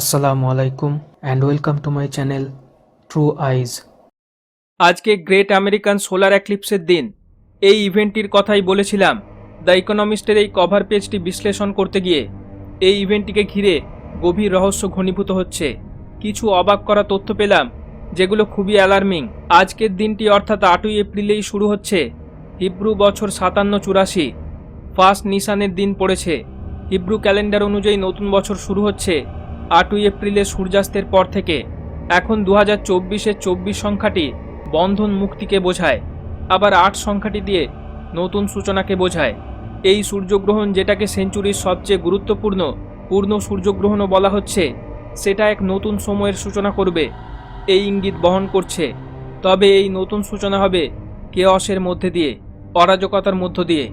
আসসালামু আলাইকুম and welcome to my channel true eyes আজকে গ্রেট আমেরিকান সোলার অ্যাক্লিপসের দিন। এই ইভেন্টটির কথাই বলেছিলাম। দ্য ইকোনমিস্টের এই কভার পেজটি বিশ্লেষণ করতে গিয়ে এই ইভেন্টটিকে ঘিরে গভীর রহস্য ঘনীভূত হচ্ছে। কিছু অবাক করা তথ্য পেলাম, যেগুলো খুবই অ্যালার্মিং আজকের দিনটি অর্থাৎ আটই এপ্রিলেই শুরু হচ্ছে। হিব্রু বছর সাতান্ন চুরাশি, ফার্স্ট নিশানের দিন পড়েছে। হিব্রু ক্যালেন্ডার অনুযায়ী নতুন বছর শুরু হচ্ছে। আটই এপ্রিলে সূর্যাস্তের পর থেকে এখন দু হাজার চব্বিশের চব্বিশ সংখ্যাটি বন্ধন মুক্তিকে বোঝায়, আবার আট সংখ্যাটি দিয়ে নতুন সূচনাকে বোঝায়। এই সূর্যগ্রহণ যেটাকে সেঞ্চুরির সবচেয়ে গুরুত্বপূর্ণ, পূর্ণ সূর্যগ্রহণও বলা হচ্ছে, সেটা এক নতুন সময়ের সূচনা করবে, এই ইঙ্গিত বহন করছে। তবে এই নতুন সূচনা হবে কেয়সের মধ্যে দিয়ে, অরাজকতার মধ্য দিয়ে,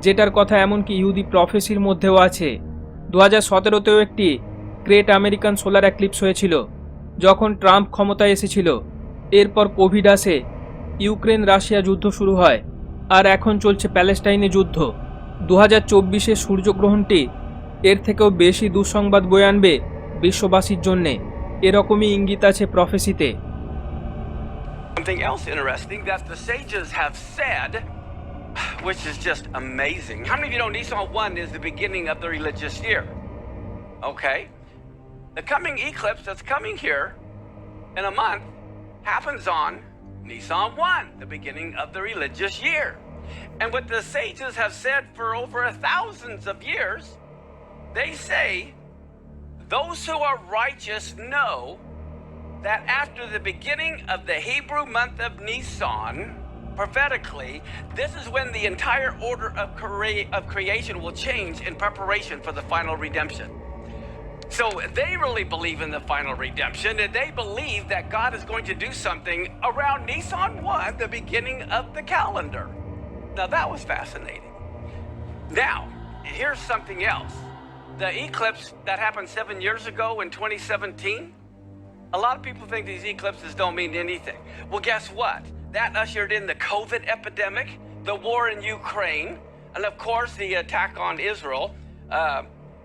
যেটার কথা এমনকি ইহুদি প্রফেসির মধ্যেও আছে। দু হাজার সতেরোতেও একটি গ্রেট আমেরিকান সোলার অ্যাক্লিপস হয়েছিল, যখন ট্রাম্প ক্ষমতায় এসেছিল এরপর কোভিড আসে, ইউক্রেন রাশিয়া যুদ্ধ শুরু হয়, আর এখন চলছে প্যালেস্টাইনে যুদ্ধ দু হাজার চব্বিশের সূর্যগ্রহণটি এর থেকেও বেশি দুঃসংবাদ বয়ে আনবে বিশ্ববাসীর জন্যে এরকমই ইঙ্গিত আছে প্রফেসিতে which is just amazing. How many of you know Nissan 1 is the beginning of the religious year? Okay. The coming eclipse that's coming here in a month happens on Nissan 1, the beginning of the religious year. And what the sages have said for over thousands of years, they say those who are righteous know that after the beginning of the Hebrew month of Nisan, prophetically, this is when the entire order of, of creation will change in preparation for the final redemption. So they really believe in the final redemption, and they believe that God is going to do something around Nisan 1, the beginning of the calendar. Now that was fascinating. Now, here's something else. The eclipse that happened seven years ago in 2017, a lot of people think these eclipses don't mean anything. Well, guess what? That ushered in the COVID epidemic, the war in Ukraine, and of course the attack on Israel. Uh,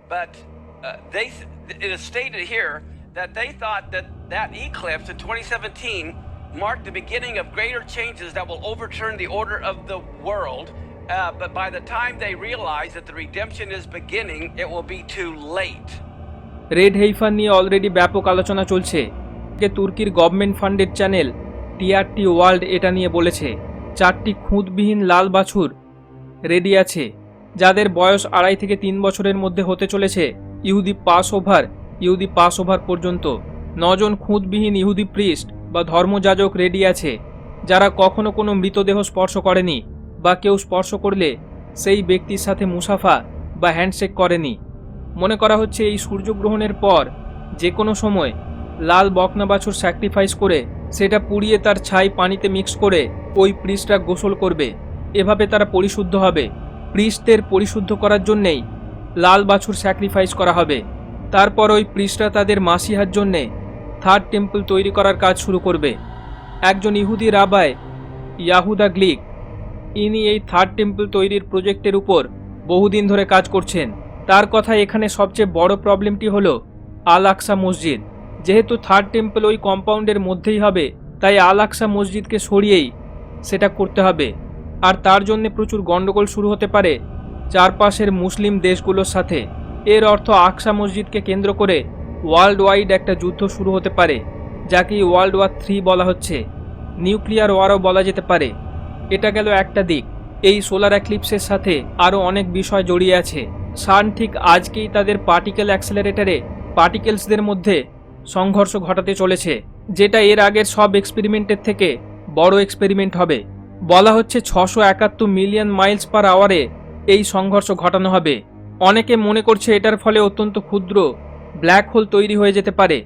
but uh, they, it is stated here that they thought that that eclipse in 2017 marked the beginning of greater changes that will overturn the order of the world. Uh, but by the time they realize that the redemption is beginning, it will be too late. Red heifer নিয়ে already ব্যাপক আলোচনা চলছে যে তুর্কির government funded channel TRT world এটা নিয়ে বলেছে চারটি খুঁতবিহীন লাল বাছুর রেডি আছে যাদের বয়স আড়াই থেকে তিন বছরের মধ্যে হতে চলেছে ইহুদি পাস ওভার ইহুদি পাস ওভার পর্যন্ত নজন খুঁতবিহীন ইহুদি প্রিস্ট বা ধর্মযাজক রেডি আছে, যারা কখনো কোনো মৃতদেহ স্পর্শ করেনি বা কেউ স্পর্শ করলে সেই ব্যক্তির সাথে মুসাফা বা হ্যান্ডশেক করেনি। মনে করা হচ্ছে এই সূর্যগ্রহণের পর যে কোনো সময় লাল বকনা বাছুর স্যাক্রিফাইস করে সেটা পুড়িয়ে তার ছাই পানিতে মিক্স করে ওই প্রিস্টরা গোসল করবে। এভাবে তারা পরিশুদ্ধ হবে। প্রিস্টদের পরিশুদ্ধ করার জন্যেই লাল বাছুর স্যাক্রিফাইস করা হবে। তারপর ওই প্রিস্টরা তাদের মাসিহার জন্যে থার্ড টেম্পল তৈরি করার কাজ শুরু করবে। একজন ইহুদি রাবায়, ইয়াহুদা গ্লিক, ইনি এই থার্ড টেম্পল তৈরির প্রজেক্টের উপর বহুদিন ধরে কাজ করছেন। তার কথা এখানে সবচেয়ে বড় প্রবলেমটি হলো আল আকসা মসজিদ। যেহেতু থার্ড টেম্পল ওই কম্পাউন্ডের মধ্যেই হবে, তাই আল আকসা মসজিদকে সরিয়েই সেটা করতে হবে। আর তার জন্য প্রচুর গণ্ডগোল শুরু হতে পারে চারপাশের মুসলিম দেশগুলোর সাথে। এর অর্থ আকসা মসজিদকে কেন্দ্র করে ওয়ার্ল্ড ওয়াইড একটা যুদ্ধ শুরু হতে পারে, যাকে ওয়ার্ল্ড ওয়ার থ্রি বলা হচ্ছে। নিউক্লিয়ার ওয়ারও বলা যেতে পারে। এটা গেল একটা দিক। এই সোলার অ্যাক্লিপসের সাথে আরও অনেক বিষয় জড়িয়ে আছে। সান ঠিক আজকেই তাদের পার্টিকেল অ্যাক্সেলারেটারে পার্টিকেলসদের মধ্যে সংঘর্ষ ঘটাতে চলেছে, যেটা এর আগের সব এক্সপেরিমেন্টের থেকে বড় এক্সপেরিমেন্ট হবে। বলা হচ্ছে ছশো একাত্তর মিলিয়ন মাইলস পার আওয়ারে এই সংঘর্ষ ঘটানো হবে। অনেকে মনে করছে এটার ফলে অত্যন্ত ক্ষুদ্র ব্ল্যাক হোল তৈরি হয়ে যেতে পারে।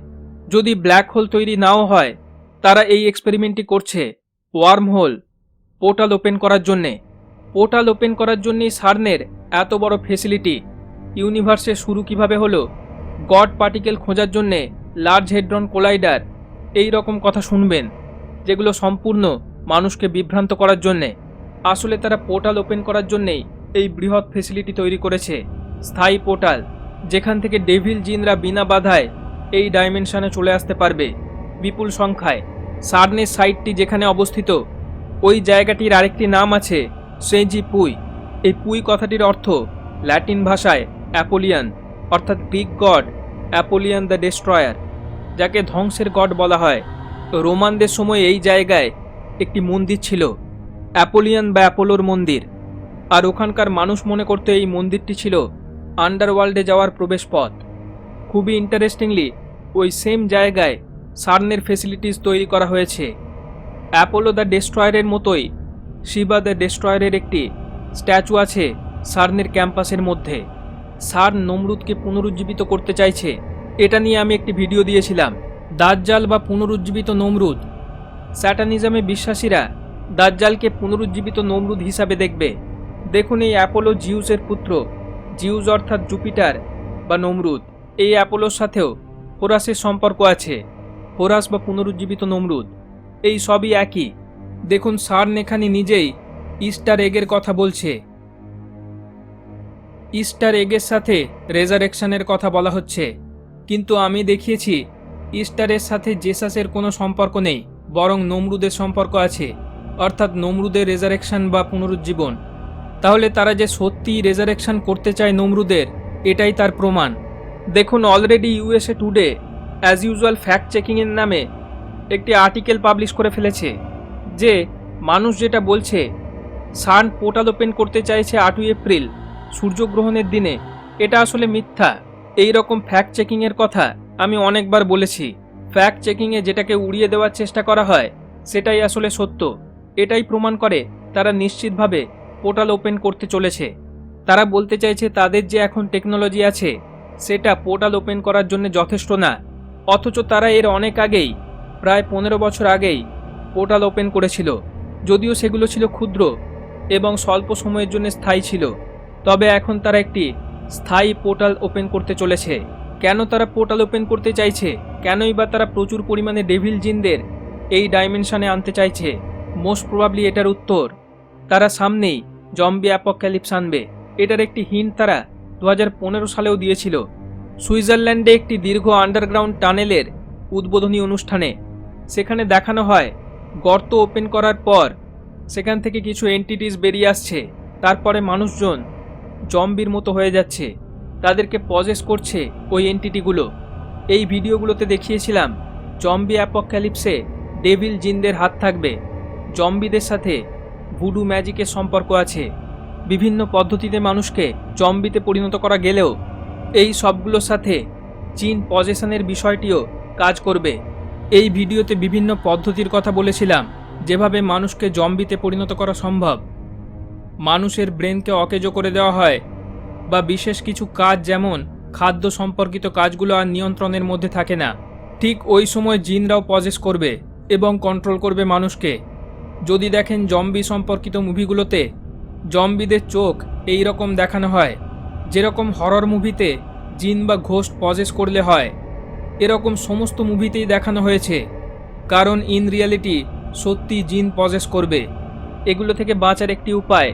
যদি ব্ল্যাক হোল তৈরি নাও হয়, তারা এই এক্সপেরিমেন্টটি করছে ওয়ার্ম হোল, পোর্টাল ওপেন করার জন্যে। পোর্টাল ওপেন করার জন্যই সার্নের এত বড় ফেসিলিটি। ইউনিভার্সে শুরু কীভাবে হলো? গড পার্টিকেল খোঁজার জন্যে লার্জ হেড্রন কোলাইডার, এই রকম কথা শুনবেন, যেগুলো সম্পূর্ণ মানুষকে বিভ্রান্ত করার জন্যে। আসলে তারা পোর্টাল ওপেন করার জন্যেই এই বৃহৎ ফেসিলিটি তৈরি করেছে। স্থায়ী পোর্টাল, যেখান থেকে ডেভিল জিনরা বিনা বাধায় এই ডাইমেনশনে চলে আসতে পারবে। বিপুল সংখ্যায়। সার্নের সাইটটি যেখানে অবস্থিত, ওই জায়গাটির আরেকটি নাম আছে সেজি পুই। এই পুই কথাটির অর্থ ল্যাটিন ভাষায় অ্যাপোলিয়ান, অর্থাৎ Greek god, Apollyon the destroyer, যাকে ধ্বংসের গড বলা হয়। রোমানদের সময় এই জায়গায় একটি মন্দির ছিল, অ্যাপোলিয়ান বা অ্যাপোলোর মন্দির। আর ওখানকার মানুষ মনে করতে এই মন্দিরটি ছিল আন্ডারওয়ার্ল্ডে যাওয়ার প্রবেশপথ। খুবই ইন্টারেস্টিংলি ওই সেম জায়গায় সার্নের ফেসিলিটিস তৈরি করা হয়েছে। অ্যাপোলো দ্য ডেস্ট্রয়ারের মতোই শিবা দ্য ডেস্ট্রয়ারের একটি স্ট্যাচু আছে সার্নের ক্যাম্পাসের মধ্যে। সার্ন নমরুদকে পুনরুজ্জীবিত করতে চাইছে। এটা নিয়ে আমি একটি ভিডিও দিয়েছিলাম, দাজ্জাল বা পুনরুজ্জীবিত নমরুদ। স্যাটানিজমে বিশ্বাসীরা দাজ্জালকে পুনরুজ্জীবিত নমরুদ হিসাবে দেখবে। দেখুন এই অ্যাপোলো জিউসের পুত্র, জিউস অর্থাৎ জুপিটার বা নমরুদ। এই অ্যাপোলোর সাথেও হোরাসের সম্পর্ক আছে। হোরাস বা পুনরুজ্জীবিত নমরুদ। এই সবই একই। দেখুন সার্ন এখানে নিজেই ইস্টার এগের কথা বলছে। ইস্টার এগের সাথে রেজারেকশনের কথা বলা হচ্ছে। কিন্তু আমি দেখিয়েছি, ইস্টারের সাথে জেসাসের কোনো সম্পর্ক নেই, বরং নমরুদের সম্পর্ক আছে। অর্থাৎ নমরুদের রেজারেকশন বা পুনরুজ্জীবন। তাহলে তারা যে সত্যি রেজারেকশন করতে চায় নমরুদের, এটাই তার প্রমাণ। দেখুন already USA today as usual fact চেকিংয়ের নামে একটি আর্টিকেল পাবলিশ করে ফেলেছে, যে মানুষ যেটা বলছে সান পোর্টাল ওপেন করতে চাইছে আটই এপ্রিল, সূর্যগ্রহণের দিনে। এটা আসলে মিথ্যা। এই রকম ফ্যাক্ট চেকিংয়ের কথা আমি অনেকবার বলেছি। ফ্যাক্ট চেকিংয়ে যেটাকে উড়িয়ে দেওয়ার চেষ্টা করা হয়, সেটাই আসলে সত্য। এটাই প্রমাণ করে তারা নিশ্চিতভাবে পোর্টাল ওপেন করতে চলেছে। তারা বলতে চাইছে তাদের যে এখন টেকনোলজি আছে, সেটা পোর্টাল ওপেন করার জন্য যথেষ্ট না। অথচ তারা এর অনেক আগেই, প্রায় পনেরো বছর আগেই পোর্টাল ওপেন করেছিল। যদিও সেগুলো ছিল ক্ষুদ্র এবং স্বল্প সময়ের জন্য স্থায়ী ছিল, তবে এখন তারা একটি স্থায়ী পোর্টাল ওপেন করতে চলেছে। কেন তারা পোর্টাল ওপেন করতে চাইছে? কেনই বা তারা প্রচুর পরিমাণে ডেভিল জিনদের এই ডাইমেনশনে আনতে চাইছে? মোস্ট প্রবাবলি এটার উত্তর, তারা সামনেই জম্বি অ্যাপোক্যালিপস আনবে। এটার একটি হিন্ট তারা দু হাজার পনেরো সালেও দিয়েছিল। সুইজারল্যান্ডে একটি দীর্ঘ আন্ডারগ্রাউন্ড টানেলের উদ্বোধনী অনুষ্ঠানে। সেখানে দেখানো হয়, গর্ত ওপেন করার পর সেখান থেকে কিছু এন্টিটিস বেরিয়ে আসছে। তারপরে মানুষজন জম্বির মতো হয়ে যাচ্ছে। তাদেরকে পজেস করছে ওই এন্টিটিগুলো এই ভিডিওগুলোতে দেখিয়েছিলাম, জম্বি অ্যাপোক্যালিপসে ডেভিল জিনদের হাত থাকবে। জম্বিদের সাথে ভুডু ম্যাজিকের সম্পর্ক আছে। বিভিন্ন পদ্ধতিতে মানুষকে জম্বিতে পরিণত করা গেলেও, এই সবগুলোর সাথে চীন পজেশনের বিষয়টিও কাজ করবে। এই ভিডিওতে বিভিন্ন পদ্ধতির কথা বলেছিলাম, যেভাবে মানুষকে জম্বিতে পরিণত করা সম্ভব। মানুষের ব্রেনকে অকেজো করে দেওয়া হয়, বা বিশেষ কিছু কাজ যেমন খাদ্য সম্পর্কিত কাজগুলো আর নিয়ন্ত্রণের মধ্যে থাকে না। ঠিক ওই সময় জিনরাও পজেস করবে এবং কন্ট্রোল করবে মানুষকে। যদি দেখেন জম্বি সম্পর্কিত মুভিগুলোতে, জম্বিদের চোখ এই রকম দেখানো হয়, যেরকম হরর মুভিতে জিন বা ঘোস্ট পজেস করলে হয়। এরকম সমস্ত মুভিতেই দেখানো হয়েছে, কারণ ইন রিয়ালিটি সত্যি জিন পজেস করবে। এগুলো থেকে বাঁচার একটি উপায়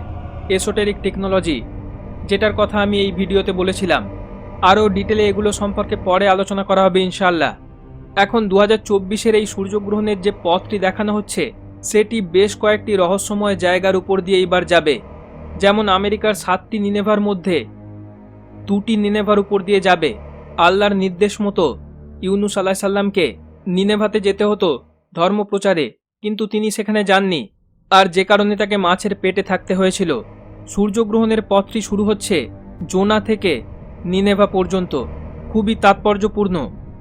এসোটেরিক টেকনোলজি যেটার কথা আমি এই ভিডিওতে বলেছিলাম। আরও ডিটেলে এগুলো সম্পর্কে পরে আলোচনা করা হবে ইনশাল্লাহ এখন দু হাজার চব্বিশের এই সূর্যগ্রহণের যে পথটি দেখানো হচ্ছে সেটি বেশ কয়েকটি রহস্যময় জায়গার উপর দিয়ে এইবার যাবে। যেমন আমেরিকার সাতটি নিনেভার মধ্যে দুটি নিনেভার উপর দিয়ে যাবে। আল্লাহর নির্দেশ মতো ইউনুস আলাহ সাল্লামকে নিনেভাতে যেতে হতো ধর্মপ্রচারে, কিন্তু তিনি সেখানে যাননি। আর যে কারণে তাকে মাছের পেটে থাকতে হয়েছিল। সূর্যগ্রহণের পথটি শুরু হচ্ছে জোনা থেকে নিনেভা পর্যন্ত। খুবই তাৎপর্যপূর্ণ।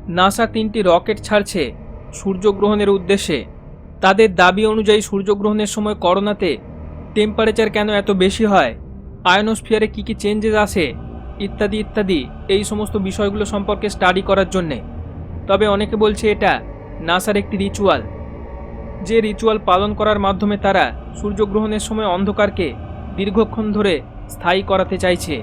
নাসা তিনটি রকেট ছাড়ছে সূর্যগ্রহণের উদ্দেশ্যে। তাদের দাবি অনুযায়ী সূর্যগ্রহণের সময় করোনাতে টেম্পারেচার কেন এত বেশি হয় আয়নোস্ফিয়ারে কী কী চেঞ্জেস আসে ইত্যাদি ইত্যাদি, এই সমস্ত বিষয়গুলো সম্পর্কে স্টাডি করার জন্যে। তবে অনেকে বলছে এটা নাসার একটি রিচুয়াল যে রিচুয়াল পালন করার মাধ্যমে তারা সূর্যগ্রহণের সময় অন্ধকারকে দীর্ঘক্ষণ ধরে স্থায়ী করাতে চাইছে।